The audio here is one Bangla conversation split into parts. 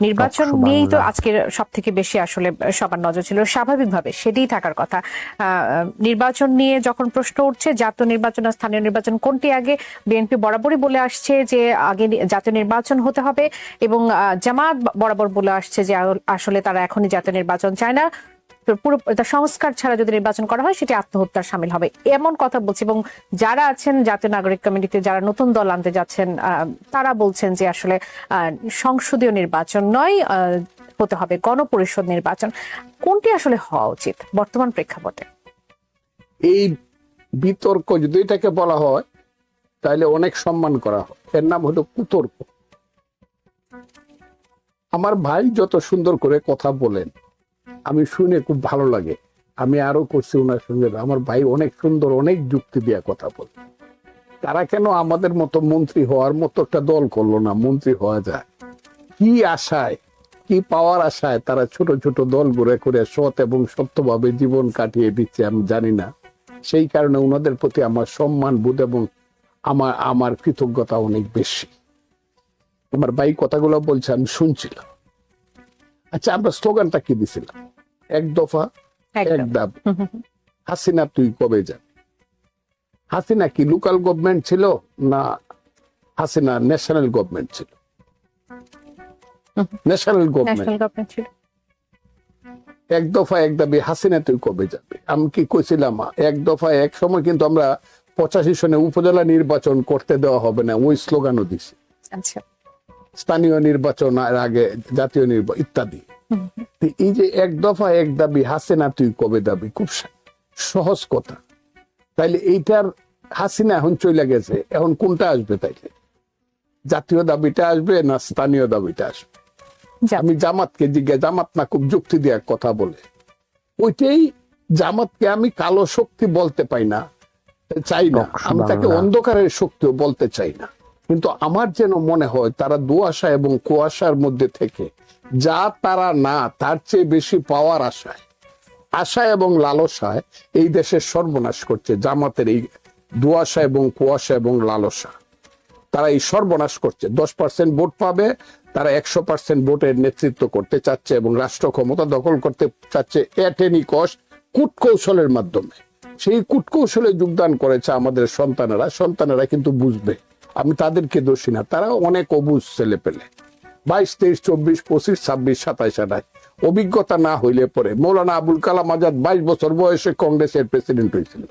নির্বাচন নিয়েই তো। আজকের সব থেকে বেশি আসলে সবার নজর ছিল। স্বাভাবিকভাবে সেটাই থাকার কথা। আহ, নির্বাচন নিয়ে যখন প্রশ্ন উঠছে জাতীয় নির্বাচন আর স্থানীয় নির্বাচন কোনটি আগে বিএনপি বরাবরই বলে আসছে যে আগে জাতীয় নির্বাচন হতে হবে এবং আহ, জামাত বরাবর বলে আসছে যে আসলে তারা এখনই জাতীয় নির্বাচন চায় না। পুরো সংস্কার ছাড়া যদি নির্বাচন করা হয়, সেটি আত্মহত্যার সামিল হবে। এমন কথা বলছে এবং যারা আছেন জাতীয় নাগরিক কমিটিতে, যারা নতুন দল আনতে যাচ্ছেন তারা বলছেন যে আসলে সংসদীয় নির্বাচন নয় হতে হবে গণপরিষদ নির্বাচন। কোনটি আসলে হওয়া উচিত বর্তমান প্রেক্ষাপটে? এই বিতর্ক যদি এটাকে বলা হয়, তাহলে অনেক সম্মান করা হয়। এর নাম হলো কুতর্ক আমার ভাই যত সুন্দর করে কথা বলেন আমি শুনে খুব ভালো লাগে। আমি আরও করছি ওনার সঙ্গে। আমার ভাই অনেক সুন্দর, অনেক যুক্তি দিয়ে কথা বলে। তারা কেন আমাদের মতো মন্ত্রী হওয়ার মতো একটা দল করল না? মন্ত্রী হওয়া যায়। কি আশায়, কি পাওয়ার আশায় তারা ছোট ছোট দল গড়ে করে সৎ এবং সত্যভাবে জীবন কাটিয়ে দিচ্ছে আমি জানি না। সেই কারণে ওনাদের প্রতি আমার সম্মান, বোধ এবং আমার আমার কৃতজ্ঞতা অনেক বেশি। আমার ভাই কথাগুলো বলছে, আমি শুনছিলাম। আচ্ছা আমরা স্লোগানটা কি দিছিলাম? এক দফা এক দাবি হাসিনা তুই কবে যাবি? হাসিনা কি লোকাল গভর্নমেন্ট ছিল না হাসিনা ন্যাশনাল গভর্নমেন্ট ছিল? ন্যাশনাল গভর্নমেন্ট ছিল। এক দফা এক দাবি হাসিনা তুই কবে যাবে? আমি কি কইছিলাম এক দফা এক সময় কিন্তু আমরা পঁচাশি সনে উপজেলা নির্বাচন করতে দেওয়া হবে না ওই স্লোগানও দিছি। আচ্ছা। স্থানীয় নির্বাচন আর আগে জাতীয় নির্বাচন ইত্যাদি। এই যে এক দফা এক দাবি হাসিনা তুই কবে দাবি? খুব সহজ কথা। তাইলে এইটার হাসিনা এখন চলে গেছে এখন কোনটা আসবে তাইলে? জাতীয় দাবিটা আসবে না স্থানীয় দাবিটা আসবে? আমি জামাতকে জিজ্ঞাসা জামাত না খুব যুক্তি দেওয়ার কথা বলে। ওইটাই জামাতকে আমি কালো শক্তি বলতে পাই না চাই না। আমি তাকে অন্ধকারের শক্তিও বলতে চাই না। কিন্তু আমার যেন মনে হয় তারা দুয়াশা এবং কুয়াশার মধ্যে থেকে, যা তারা না, তার চেয়ে বেশি পাওয়ার আশায়, আশা এবং লালসায় এই দেশের সর্বনাশ করছে, জামাতের এই দুয়াশা এবং কুয়াশা এবং লালসা। তারা এই সর্বনাশ করছে, দশ পার্সেন্ট ভোট পাবে, তারা একশো পার্সেন্ট ভোটের নেতৃত্ব করতে চাচ্ছে এবং রাষ্ট্র ক্ষমতা দখল করতে চাচ্ছে এট এনি কস্ট কূটকৌশলের মাধ্যমে। সেই কূটকৌশলে যোগদান করেছে আমাদের সন্তানেরা সন্তানেরা কিন্তু বুঝবে। আমি তাদেরকে দোষী না তারা অনেক অবুজ ছেলে পেলে। বাইশ, তেইশ, চব্বিশ, পঁচিশ, ছাব্বিশ, সাতাইশ, আঠাশ। অভিজ্ঞতা না হইলে পরে মৌলানা আবুল কালাম আজাদ বাইশ বছর বয়সে কংগ্রেসের প্রেসিডেন্ট হয়েছিল।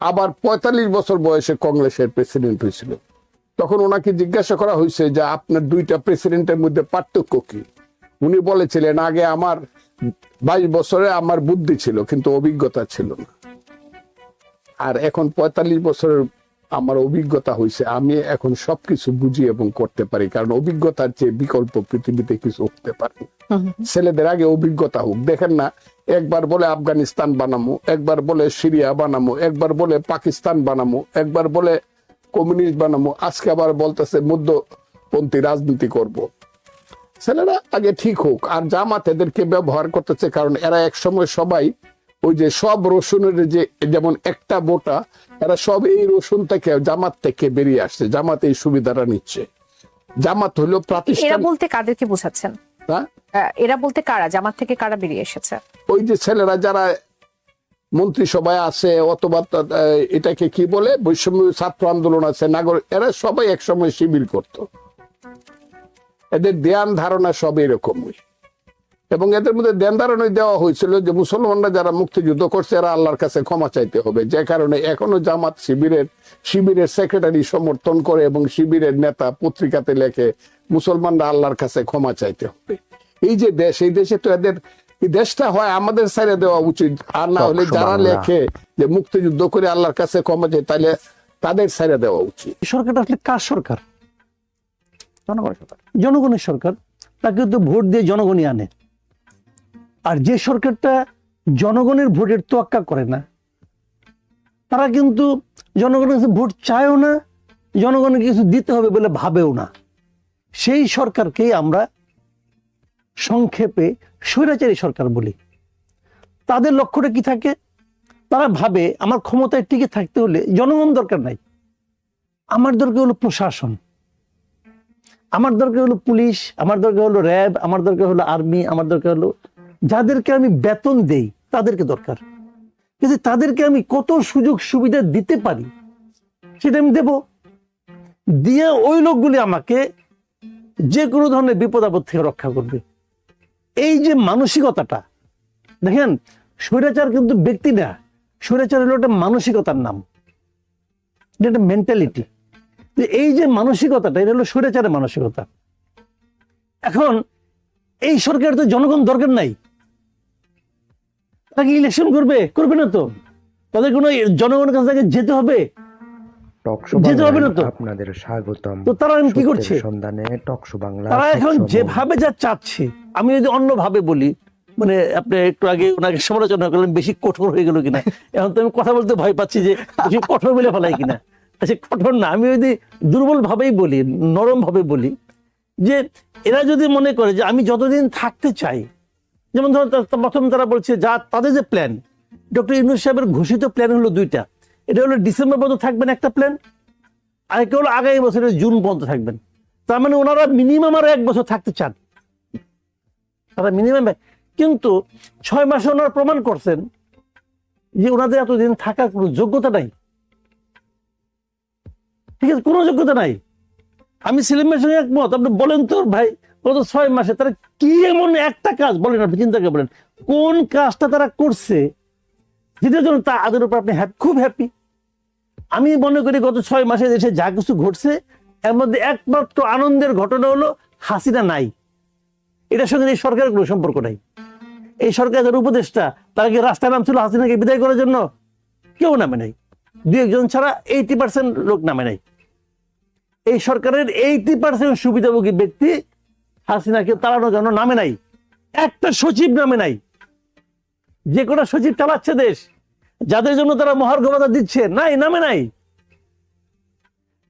আবার পঁয়তাল্লিশ বছর বয়সে কংগ্রেসের প্রেসিডেন্ট হয়েছিল। তখন ওনাকে জিজ্ঞাসা করা হয়েছে যে, আপনার দুইটা প্রেসিডেন্টের মধ্যে পার্থক্য কি? উনি বলেছিলেন, আগে আমার বাইশ বছরে আমার বুদ্ধি ছিল, কিন্তু অভিজ্ঞতা ছিল না। আর এখন পঁয়তাল্লিশ বছরের আমার অভিজ্ঞতা হয়েছে আমি এখন সবকিছু বুঝি এবং করতে পারি কারণ অভিজ্ঞতার চেয়ে বিকল্প পৃথিবীতে কিছু হতে পারে ছেলেদের আগে অভিজ্ঞতা হোক দেখেন না একবার বলে আফগানিস্তান বানামো একবার বলে সিরিয়া বানামো একবার বলে পাকিস্তান বানামো একবার বলে কমিউনিস্ট বানামো আজকে আবার বলতেছে মধ্যপন্থী রাজনীতি করব। ছেলেরা আগে ঠিক হোক আর জামাত এদেরকে ব্যবহার করতেছে কারণ এরা এক সময় সবাই ওই যে সব রসুনের যে যেমন একটা বোটা এরা সব এই রসুন থেকে জামাত থেকে বেরিয়ে আসছে। জামাত এই সুবিধাটা নিচ্ছে। জামাত হলো এরা বলতে কাদেরকে বোঝাচ্ছেন? হ্যাঁ? এরা বলতে কারা? জামাত থেকে কারা বেরিয়ে এসেছে? ওই যে ছেলেরা যারা মন্ত্রিসভায় আছে অথবা এটাকে কি বলে? বৈষম্য ছাত্র আন্দোলন আছে নাগরিক এরা সবাই একসময় শিবির করত। এদের ধ্যান ধারণা সব এরকমই। এবং এদের মধ্যে ধারণা দেওয়া হয়েছিল যে মুসলমানরা যারা মুক্তিযুদ্ধ করছে এরা আল্লাহর কাছে ক্ষমা চাইতে হবে। যে কারণে এখনও জামাত শিবিরের শিবিরের সেক্রেটারি সমর্থন করে এবং শিবিরের নেতা পত্রিকাতে লেখে মুসলমানরা আল্লাহর কাছে ক্ষমা চাইতে হবে। এই যে দেশ এই দেশে তো এদের দেশটা হয় আমাদের সাইডে দেওয়া উচিত। আর না হলে যারা লেখে যে মুক্তিযুদ্ধ করে আল্লাহর কাছে ক্ষমা চাই তাহলে তাদের সাইডে দেওয়া উচিত। সরকারটা আসলে কার সরকার? জনগণের সরকার। জনগণের সরকার। তাকে তো ভোট দিয়ে জনগণই আনে। আর যে সরকারটা জনগণের ভোটের তোয়াক্কা করে না, তারা কিন্তু জনগণের কাছে ভোট চায়ও না, জনগণের কিছু দিতে হবে বলে ভাবেও না। সেই সরকারকেই আমরা সংক্ষেপে স্বৈরাচারী সরকার বলি। তাদের লক্ষ্যটা কি থাকে? তারা ভাবে আমার ক্ষমতায় টিকে থাকতে হলে জনগণ দরকার নাই, আমার দরকার হলো প্রশাসন, আমার দরকার হলো পুলিশ, আমার দরকার হলো র্যাব, আমার দরকার হলো আর্মি, আমার দরকার হলো যাদেরকে আমি বেতন দেই, তাদেরকে দরকার। কিন্তু তাদেরকে আমি কত সুযোগ সুবিধা দিতে পারি, সেটা আমি দেব। দিয়ে ওই লোকগুলি আমাকে যে কোনো ধরনের বিপদ আপদ থেকে রক্ষা করবে। এই যে মানসিকতাটা, দেখেন, স্বৈরাচার কিন্তু ব্যক্তি না, স্বৈরাচার হলো একটা মানসিকতার নাম। এটা একটা মেন্টালিটি এই যে মানসিকতাটা, এটা হলো স্বৈরাচারের মানসিকতা। এখন, এই সরকার তো জনগণ দরকার নাই। তাকে ইলেকশন করবে করবে না তো? তাদের কোনো জনগণের কাছে তাকে যেতে হবে? যেতে হবে না তো। আপনাদের স্বাগতম। তো তারা কি করছে? সন্ধানে টকশো বাংলা তারা এখন যেভাবে যা চাচ্ছে আমি যদি অন্য ভাবে বলি মানে আপনি একটু আগে ওনাকে সমালোচনা করলেন বেশি কঠোর হয়ে গেল কিনা? এখন তো আমি কথা বলতে ভয় পাচ্ছি যে বেশি কঠোর বলে ফেলাই কিনা? আচ্ছা কঠোর না আমি যদি দুর্বল ভাবেই বলি নরম ভাবে বলি যে এরা যদি মনে করে যে আমি যতদিন থাকতে চাই যেমন ধরো প্রথম তারা বলছে যা তাদের যে প্ল্যান ডক্টর ইউনুস সাহেবের ঘোষিত প্ল্যান হলো দুইটা। এটা হলো ডিসেম্বর পর্যন্ত থাকবেন একটা প্ল্যান আর একটা হলো আগামী বছরের জুন পর্যন্ত থাকবেন তার মানে ওনারা মিনিমাম আরও এক বছর থাকতে চান। তারা মিনিমাম কিন্তু ছয় মাসে ওনারা প্রমাণ করছেন যে ওনাদের এতদিন থাকার কোনো যোগ্যতা নাই। ঠিক আছে, কোনো যোগ্যতা নাই। আমি সেলিমের সঙ্গে একমত। আপনি বলেন তো ভাই গত ছয় মাসে তারা কি এমন একটা কাজ? বলেন আপনি, চিন্তা করে বলেন। কোন কাজটা তারা করছে? যেটার জন্য তাদের উপর আপনি খুব হ্যাপি আমি মনে করি গত ছয় মাসে দেশে যা কিছু ঘটছে, এর মধ্যে একমাত্র আনন্দের ঘটনা হলো হাসিনা নাই। এটার সঙ্গে এই সরকারের কোনো সম্পর্ক নাই। এই সরকার যারা উপদেষ্টা, তারা কি রাস্তায় নামছিল হাসিনাকে বিদায় করার জন্য? কেউ নামে নাই। দু একজন ছাড়া এইটি পার্সেন্ট লোক নামে নাই। এই সরকারের এইটি পার্সেন্ট সুবিধাভোগী ব্যক্তি হাসিনাকে তাড়ানোর জন্য নামে নাই। একটা সচিব নামে নাই। যে কোনো সচিব চালাচ্ছে দেশ যাদের জন্য তারা মহার্ঘবতা দিচ্ছে নাই নামে নাই।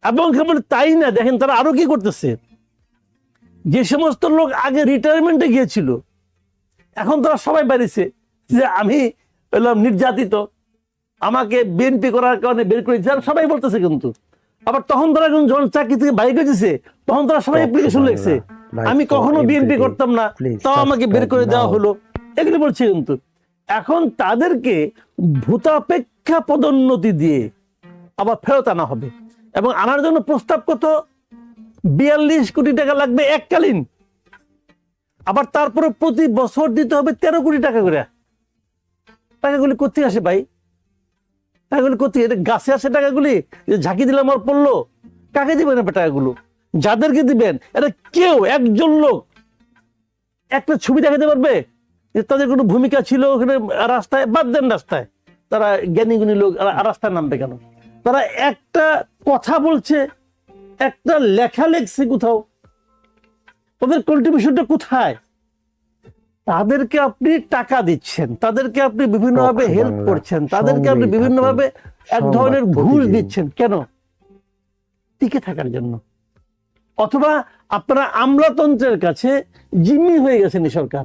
এবং কেবল তাই না দেখেন তারা আরও কি করতেছে। যে সমস্ত লোক আগে রিটায়ারমেন্টে গিয়েছিল এখন তারা সবাই বাড়িছে। যে আমি হলাম নির্যাতিত আমাকে বিএনপি করার কারণে বের করে দিচ্ছে সবাই বলতেছে কিন্তু। আবার তখন তারা যখন চাকরি থেকে বাইক হয়েছে তখন তারা সবাই অ্যাপ্লিকেশন লিখছে। আমি কখনো বিএনপি করতাম না। তাও আমাকে বের করে দেওয়া হলো। এগুলো বলছে কিন্তু এখন তাদেরকে ভূতাপেক্ষা পদোন্নতি দিয়ে আবার ফেরত আনা হবে। এবং আনার জন্য প্রস্তাব কত? বিয়াল্লিশ কোটি টাকা লাগবে এককালীন। আবার তারপরে প্রতি বছর দিতে হবে তেরো কোটি টাকা করে। টাকাগুলি কোথায় আসে ভাই? টাকাগুলি কোথায় এটা গাছে আসে টাকাগুলি? যে ঝাঁকি দিলাম আর পড়ল। কাকে দিবেন এবার টাকাগুলো? যাদেরকে দিবেন এটা কেউ একজন লোক একটা ছবি দেখাতে পারবে যে তাদের কোনো ভূমিকা ছিল ওখানে রাস্তায় বাদ দেন রাস্তায়। তারা জ্ঞানী গুণী লোক রাস্তায় নামবে কেন? তারা একটা কথা বলছে একটা লেখা লেখছে কোথাও। ওদের কন্ট্রিবিউশনটা কোথায়? তাদেরকে আপনি টাকা দিচ্ছেন তাদেরকে আপনি বিভিন্নভাবে হেল্প করছেন তাদেরকে আপনি বিভিন্নভাবে এক ধরনের ঘুষ দিচ্ছেন। কেন? টিকে থাকার জন্য। অথবা আপনারা আমলাতন্ত্রের কাছে জিম্মি হয়ে গেছেন এই সরকার।